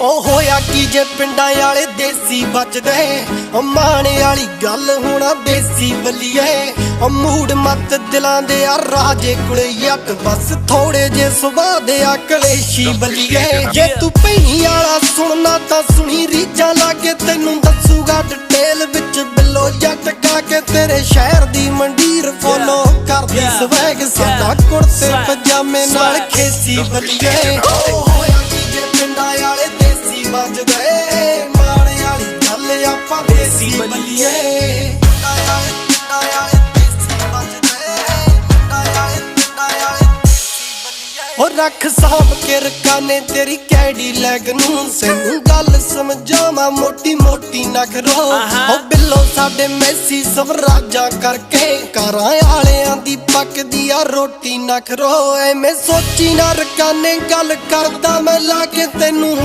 ਉਹ ਹੋਇਆ ਕੀ ਜੇ ਪਿੰਡਾਂ ਵਾਲੇ ਦੇਸੀ ਬਚਦੇ ਉਹ ਮਾਣੇ ਵਾਲੀ ਗੱਲ ਹੋਣਾ ਬੇਸੀ ਬੱਲੀਏ ਉਹ ਮੂਡ ਮੱਤ ਦਿਲਾਂ ਦੇ ਆ ਰਾਜੇ ਕੋਲੇ ਯੱਟ ਬਸ ਥੋੜੇ ਜੇ ਸੁਭਾਅ ਦੇ ਆ ਕਲੇਸ਼ੀ ਬੱਲੀਏ ਜੇ ਤੂੰ ਭਈ ਵਾਲਾ ਸੁਣਨਾ ਤਾਂ ਸੁਣੀ ਰੀਜਾਂ ਲਾਗੇ ਤੈਨੂੰ ਦੱਸੂਗਾ ਡਿਟੇਲ ਵਿੱਚ ਬਿੱਲੋ ਜੱਟ ਕਾ ਕੇ ਤੇਰੇ ਸ਼ਹਿਰ ਦੀ ਮੰਡੀਰ ਫੋਲੋ ਕਰਦੀ. ਸਵੈਗ ਸਾਡਾ Yeah. ਕੁੜਤੇ. ਪਜਾਮੇ ਨਾਲ. ਖੇਸੀ ਬੱਲੀਏ ਦੇਸੀ ਵੱਜਦੇ ਮਾਣੇ ਵਾਲੀ ਗੱਲ ਆਪਾਂ ਦੇਸੀ ਬੱਲੀਏ ਉਹ ਰੱਖ ਸਾਹਬ ਕੇ ਰਕਾਨੇ ਤੇਰੀ ਕੈਡੀ ਲੈਗ ਨੂੰ ਸੈਨੂੰ ਗੱਲ ਸਮਝਾਵਾਂ ਮੋਟੀ ਮੋਟੀ ਨਾ ਕਰੋ ਆਹਾ। ਉਹ ਬਿੱਲੋ ਸਾਡੇ ਮੈਸੀ ਸਭ ਰਾਜਾਂ ਕਰਕੇ ਘਰਾਂ ਵਾਲਿਆਂ ਦੀ ਪੱਕਦੀ ਆ ਰੋਟੀ ਨਾ ਖਰੋ ਐਵੇਂ ਸੋਚੀ ਨਾ ਰਕਾਨੇ ਗੱਲ ਕਰਦਾ ਮੈਂ ਲਾ ਕੇ ਤੈਨੂੰ